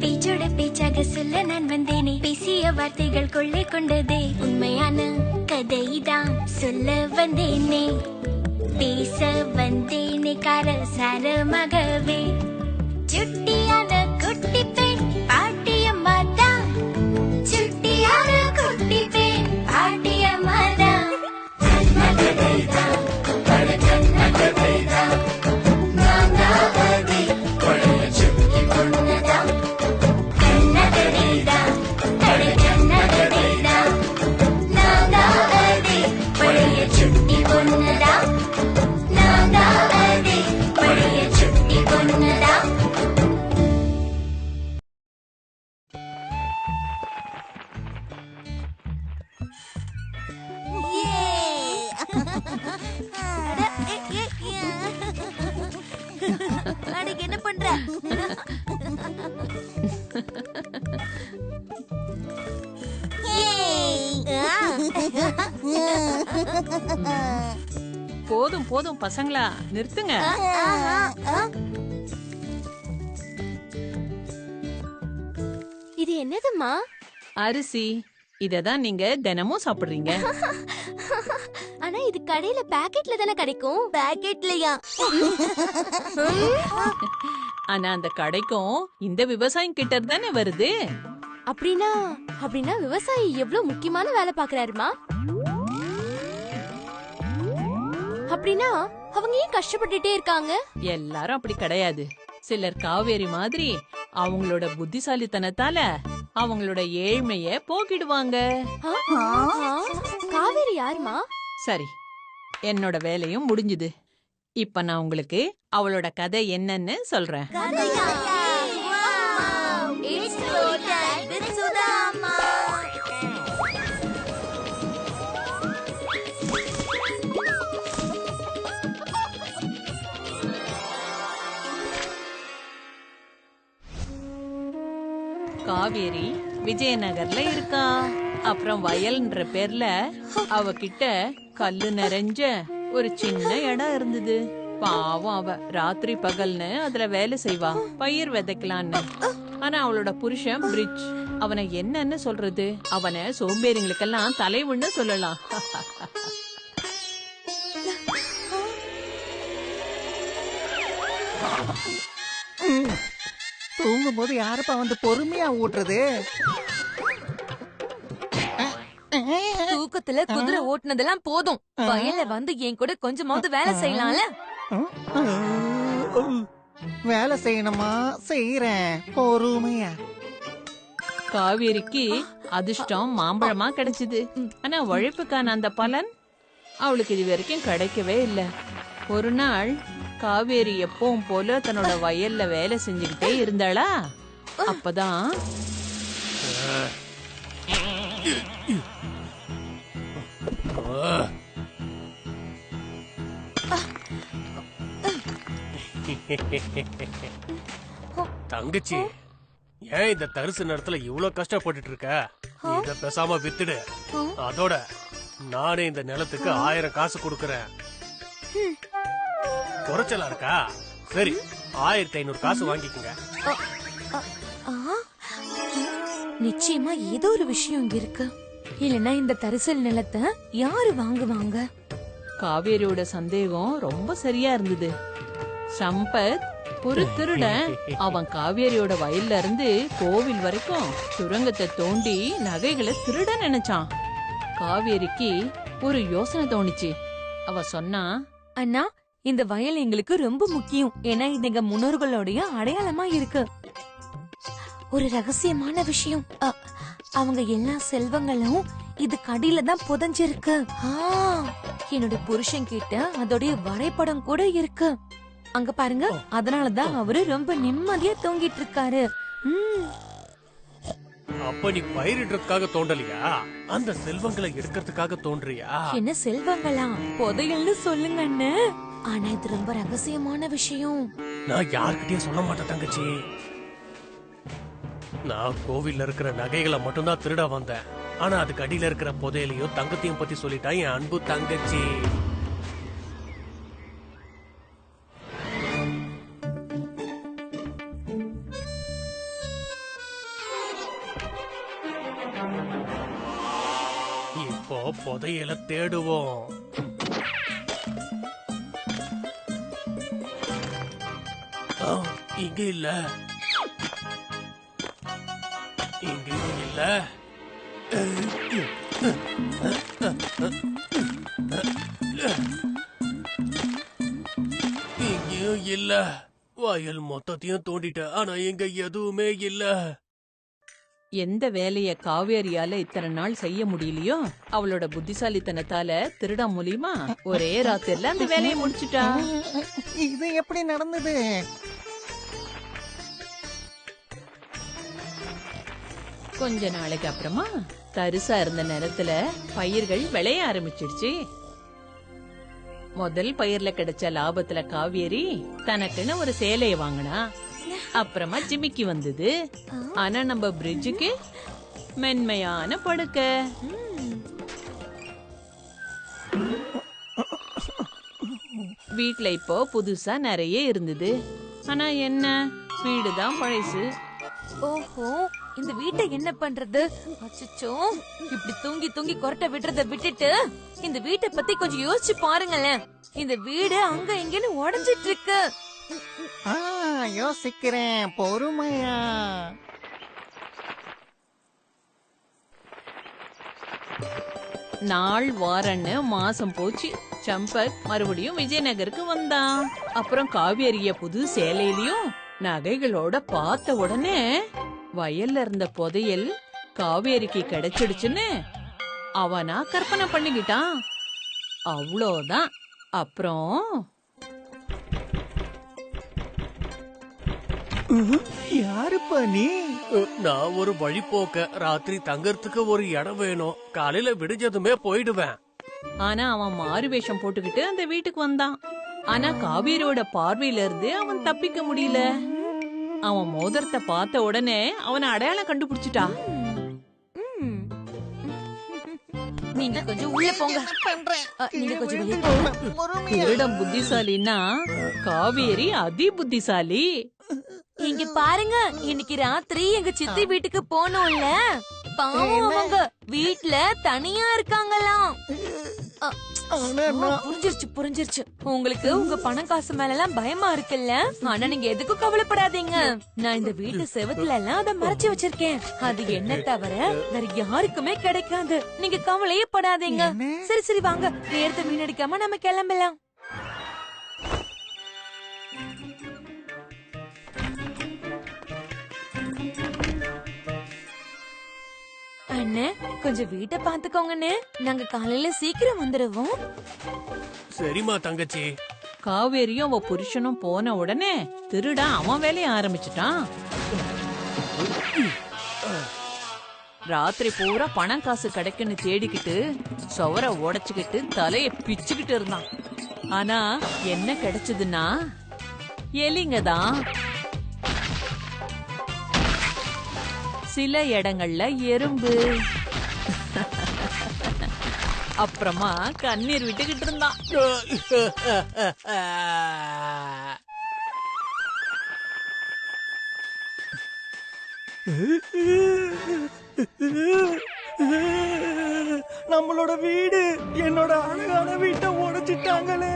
பேச்சோட பேச்சாக சொல்ல நான் வந்தேனே. பேசிய வார்த்தைகள் கொள்ளை கொண்டதே. உண்மையான கதைதான் சொல்ல வந்தேனே. பேச வந்தேனே காரசாரமாகவே. சுட்டியான குட்டி பெண் பாட்டியம்மா தான் சுட்டியான குட்டி பெண் என்ன பண்ற? போதும் போதும் பசங்களா நிறுத்துங்க. இது என்னதுமா அரிசி. இததான் நீங்க தினமும் சாப்பிடுறீங்க. ஆனா இது கடையில பாக்கெட்ல தானே கிடைக்கும்? பாக்கெட்லயா ஆனா அந்த கடைக்கும் இந்த விவசாயம் கிட்ட தானே வருது? அப்படின்னா அப்படின்னா விவசாயி எவ்வளவு முக்கியமான வேலை பாக்குறாருமா அப்படின்னா அவங்க ஏன் கஷ்டப்பட்டுட்டே இருக்காங்க? எல்லாரும் அப்படி கிடையாது. சிலர் காவேரி மாதிரி அவங்களோட புத்திசாலித்தனத்தால அவங்களோட ஏழ்மைய போக்கிடுவாங்க? காவேரி யாருமா? சரி என்னோட வேலையும் முடிஞ்சுது. இப்ப நான் உங்களுக்கு அவளோட கதை என்னன்னு சொல்றேன். காவேரி விஜயநகர்ல இருக்கா? அப்புறம் வயல்ன்ற பேர்ல அவகிட்ட கல்லு நிறைஞ்ச ஒரு சின்ன இடம் இருந்தது. பாவம் அவ. ராத்திரி பகல்னு அதுல வேலை செய்வா. பயிர் விதைக்கலான்னு. ஆனா அவளோட புருஷன் பிரிட்ஜ். அவனை என்னன்னு சொல்றது? அவனை சோம்பேறிங்களுக்கெல்லாம் தலைவுன்னு சொல்லலாம். தூங்கும் போது யாருப்பா வந்து பொறுமையா ஊட்டுறது? தூக்கத்துல குதிரை ஓட்டுனதெல்லாம் போதும். வயல்ல வந்து என் கூட கொஞ்சமாவது வேலை செய்யலாம்ல. வேலை செய்யணுமா? செய்யறேன் பொறுமையா. காவேரிக்கு அதிர்ஷ்டம் மாம்பழமா கிடைச்சது. ஆனா உழைப்புக்கான அந்த பலன் அவளுக்கு இது வரைக்கும் கிடைக்கவே இல்ல. ஒரு நாள் காவேரி எப்பவும் போல தன்னோட வயல்ல வேலை செஞ்சுக்கிட்டே இருந்தாளா? அப்பதான் தங்கச்சி ஏன் இந்த தரிசு நேரத்துல இவ்வளவு கஷ்டப்பட்டுட்டு இருக்க இத பேசாம வித்துடு. அதோட நானே இந்த நிலத்துக்கு ஆயிரம் காசு கொடுக்கறேன். குறைச்சலா இருக்கா? சரி ஆயிரத்தி ஐநூறு காசு வாங்கிக்கோங்க. நிச்சயமா ஏதோ ஒரு விஷயம் இருக்கு. இல்லனா இந்த தரிசல் நிலத்தை யாரு வாங்குவாங்க? காவேரியோட சந்தேகம் ரொம்ப சரியா இருந்தது. சம்பத் ஒரு திருடன் அவன் காவேரியோட வயல்ல இருந்து கோவில் வரைக்கும் சுரங்கத்தை தோண்டி நகைகளை திருட நினைச்சான். காவேரிக்கு ஒரு யோசனை தோணுச்சு. அவ சொன்னா அண்ணா இந்த வயல் எங்களுக்கு ரொம்ப முக்கியம். ஏன்னா இது எங்க முன்னோர்களுடைய அடையாளமா இருக்கு. ஒரு ரகசியமான விஷயம். அ, அவங்க எல்லா செல்வங்களும் இது கடியில தான் புதைஞ்சிருக்கு. என்னோட புருஷன் கிட்ட அதோடைய வரைபடம் கூட இருக்கு. அங்க பாருங்க அதனாலதான் அவரு ரொம்ப நிம்மதியா தூங்கிட்டு இருக்காரு. அப்ப நீ பயிரிடுறதுக்காக தோண்டலையா அந்த செல்வங்களை எடுக்கிறதுக்காக தோன்றியா? என்ன செல்வங்களா? புதையல்னு சொல்லுங்க அண்ணே ஆனா இது ரொம்ப ரகசியமான விஷயம். நான் யார்கிட்டயும் சொல்ல மாட்டேன் தங்கச்சி. நான் கோவில்ல இருக்கிற நகைகளை மட்டும்தான் திருட வந்தேன். ஆனா அதுக்கு அடியில இருக்கிற புதையிலையும் தங்கத்தையும் பத்தி சொல்லிட்டா என் அன்பு தங்கச்சி. இப்போ புதையல தேடுவோம். இங்க இல்ல. எங்கேயும் இல்ல எங்கேயும் இல்ல வயல் மொத்தத்தையும் தோண்டிட்டேன் ஆனா எங்க எதுவுமே இல்ல எந்த வேலைய காவேரியால இத்தனை நாள் செய்ய முடியலையோ அவளோட புத்திசாலித்தனத்தால திருடா மூலியமா ஒரே ராத்திரில அந்த வேலையை முடிச்சிட்டா. இது எப்படி நடந்தது? கொஞ்ச நாளைக்கு அப்புறமா தரிசா இருந்த நேரத்துல பயிர்கள் விளைய ஆரம்பிச்சிடுச்சு. முதல் பயிர்ல கிடைச்ச லாபத்துல காவேரி தனக்குன்னு ஒரு சேலைய வாங்கினா அப்புறமா ஜிமிக்கி வந்தது. ஆனா நம்ம பிரிட்ஜுக்கு மென்மையான படுக்க. வீட்ல இப்போ புதுசா நிறைய இருந்தது. ஆனா என்ன வீடுதான் பழசு. ஓஹோ. இந்த வீட்டை என்ன பண்றது? அச்சச்சோ. இப்படி தூங்கி தூங்கி கொரட்டை விடுறத விட்டுட்டு இந்த வீட்டை பத்தி கொஞ்சம் யோசிச்சு பாருங்களேன். இந்த வீடு அங்க இங்கன்னு உடைஞ்சிட்டு இருக்கு ஆ யோசிக்கிறேன். பொறுமையா. நாள் வாரன்னு மாசம் போச்சு. சம்பக் மறுபடியும் விஜயநகருக்கு வந்தான். அப்புறம் காவேரிய புது சேலையிலயும் நகைகளோட பார்த்த உடனே வயல்ல இருந்த புதையல் காவேரிக்கு கிடைச்சிடுச்சுன்னு அவனா கற்பனை பண்ணிக்கிட்டான். அவ்வளோதான் அப்புறம்? யாருப்பா நீ? நான் ஒரு வழிபோக்க ராத்திரி தங்கறதுக்கு ஒரு இடம் வேணும். காலையில விடிஞ்சதுமே போயிடுவேன். ஆனா அவன் மாறு வேஷம் போட்டுக்கிட்டு அந்த வீட்டுக்கு வந்தான். ஆனா காவேரியோட பார்வையில இருந்து அவன் தப்பிக்க முடியல. அவன் மோதிரத்தை பார்த்த உடனே அவனை அடையாளம் கண்டுபிடிச்சிட்டா. நீங்க கொஞ்சம் உள்ள போங்க. நீங்க கொஞ்சம் திருடம் புத்திசாலின்னா காவேரி அதி புத்திசாலி இங்க பாருங்க இன்னைக்கு ராத்திரி எங்க சித்தி வீட்டுக்கு போனோம்ல. பாவம் அவங்க வீட்ல தனியா இருக்காங்களாம். புரிஞ்சிருச்சு புரிஞ்சிருச்சு. உங்களுக்கு உங்க பணம் காசு மேல எல்லாம் பயமா இருக்குல்ல? ஆனா நீங்க எதுக்கும் கவலைப்படாதீங்க. நான் இந்த வீட்டு செவத்துல எல்லாம் அதை மறைச்சு வச்சிருக்கேன். அது என்ன தவிர வேற யாருக்குமே கிடைக்காது. நீங்க கவலையே படாதீங்க? சரி சரி வாங்க. நேரத்தை வீணடிக்காம நம்ம கிளம்பலாம். அண்ணே கொஞ்சம் வீட்டை பாத்துக்கோங்கண்ணே. நாங்க காலையில சீக்கிரம் வந்துடுவோம் சரிம்மா தங்கச்சி. காவேரியும் அவ புருஷனும் போன உடனே திருடன் அவன் வேலைய ஆரம்பிச்சிட்டான். ராத்திரி பூரா பணம் காசு கிடைக்குன்னு தேடிக்கிட்டு சுவர உடைச்சுக்கிட்டு தலைய பிச்சுக்கிட்டு இருந்தான். ஆனா என்ன கிடைச்சதுன்னா எலிங்க தான். சில இடங்கள்ல எறும்பு. அப்புறமா கண்ணீர் விட்டுக்கிட்டு இருந்தான். நம்மளோட வீடு என்னோட அழகான வீட்டை உடைச்சிட்டாங்களே.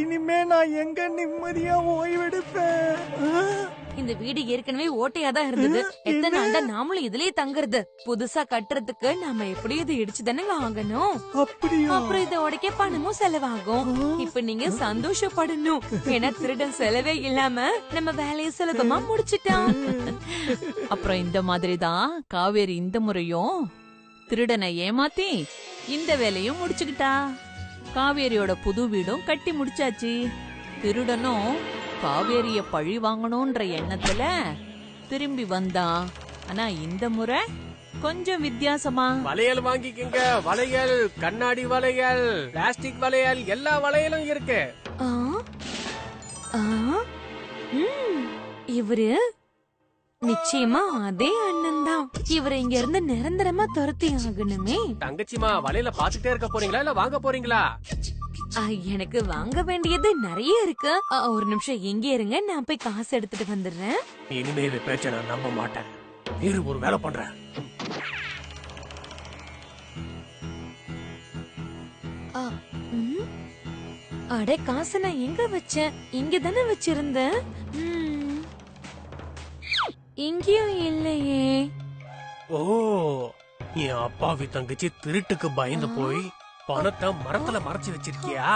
இனிமே நான் எங்க நிம்மதியா ஓய்வெடுப்பேன்? இந்த வீடு ஏற்கனவே ஓட்டையா தான் இருந்தது எத்தனை நாள் தான் நாமளும் இதுலயே தங்குறது? புதுசா கட்டுறதுக்கு நாம எப்படியும் இதை இடிச்சு ஆகணும் அப்படியா? அப்புறம் இதை உடைக்க பணமும் செலவாகும். இப்ப நீங்க சந்தோஷப்படணும். ஏன்னா திருடன் செலவே இல்லாம நம்ம வேலையை சுலபமா முடிச்சிட்டான். அப்புறம் இந்த மாதிரி தான் காவேரி இந்த முறையும் திருடனை ஏமாத்தி இந்த வேலையும் முடிச்சுக்கிட்டா. காவேரியோட புது வீடும் கட்டி முடிச்சாச்சு. திருடனும் காவேரிய பழி வாங்கணும்ன்ற எண்ணத்துல திரும்பி வந்தான். ஆனா இந்த முறை கொஞ்சம் வித்தியாசமா. வளையல் வாங்கிக்கங்க. வளையல் கண்ணாடி வளையல் பிளாஸ்டிக் வளையல் எல்லா வளையலும் இருக்கு. ஆ? ஆ? ம், இவரு நிச்சயமா அதே அண்ணன் தான் இவரை இங்க இருந்து நிரந்தரமா துரத்தி ஆகணுமே. தங்கச்சிமா வலையில பாத்துட்டே இருக்க போறீங்களா இல்ல வாங்க போறீங்களா? எனக்கு வாங்க வேண்டியது நிறைய இருக்கு. ஒரு நிமிஷம் எங்க இருங்க. நான் போய் காசு எடுத்துட்டு வந்துடுறேன். இனிமே இது பேச்ச நான் நம்ப மாட்டேன். வேறு ஒரு வேலை பண்றேன். அட காசு நான் எங்க வச்சேன்? இங்க தானே வச்சிருந்தேன் இங்கேயும் இல்லையே. ஓ என் அப்பாவி தங்கச்சி திருட்டுக்கு பயந்து போய் பணத்தை மரத்துல மறைச்சு வச்சிருக்கியா?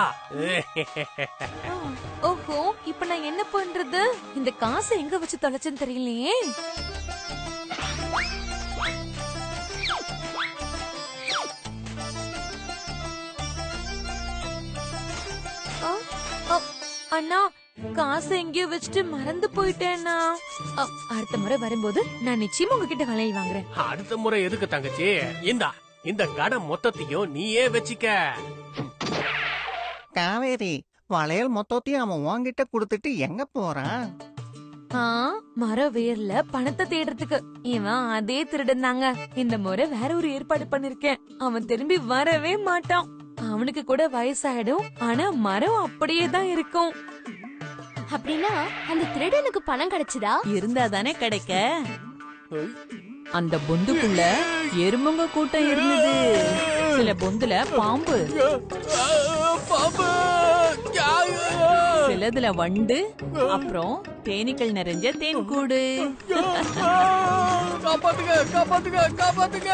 ஓஹோ இப்ப நான் என்ன பண்றது? இந்த காசை எங்க வச்சு தொலைச்சேன்னு தெரியலையே. அண்ணா காசை எங்கேயோ வச்சுட்டு மறந்து போயிட்டேன்னா? அடுத்த முறை வரும்போது நான் நிச்சயமா உங்ககிட்ட வளையல் வாங்குறேன். அடுத்த முறை எதுக்கு தங்கச்சி? இந்தா இந்த கடை மொத்தத்தையும் நீயே வச்சிக்க. காவேரி வளையல் மொத்தத்தையும் அவன் உன்கிட்ட கொடுத்துட்டு எங்க போறான்? ஆ மர வேர்ல பணத்தை தேடுறதுக்கு. இவன் அதே திருடன் தாங்க. இந்த முறை வேற ஒரு ஏற்பாடு பண்ணிருக்கேன். அவன் திரும்பி வரவே மாட்டான். அவனுக்கு கூட வயசாயிடும். ஆனா மரம் அப்படியே தான் இருக்கும். அப்படின்னா அந்த திருடனுக்கு பணம் கிடைச்சதா? இருந்தா தானே கிடைக்க? அந்த பொந்துக்குள்ள எறும்புங்க கூட்டம் இருந்தது. சில பொந்துல பாம்பு. சிலதுல வண்டு அப்புறம் தேனீக்கள் நிறைஞ்ச தேன் கூடு காப்பாத்துங்க காப்பாத்துங்க காப்பாத்துங்க.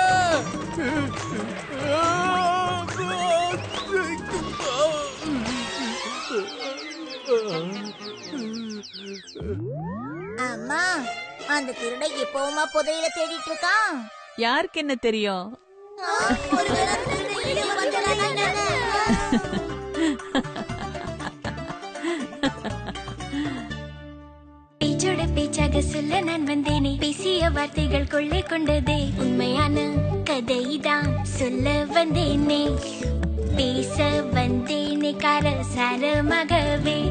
அம்மா அந்த திருடை எப்பவுமா புதையில தேடிட்டு இருக்கான்? யாருக்கு என்ன தெரியும்? பேச்சோட பேச்சாக சொல்ல நான் வந்தேனே. பேசிய வார்த்தைகள் கொள்ளை கொண்டதே. உண்மையான கதைதான் சொல்ல வந்தேனே. பேச வந்தேனே கார சாரமாகவே சுட்டியான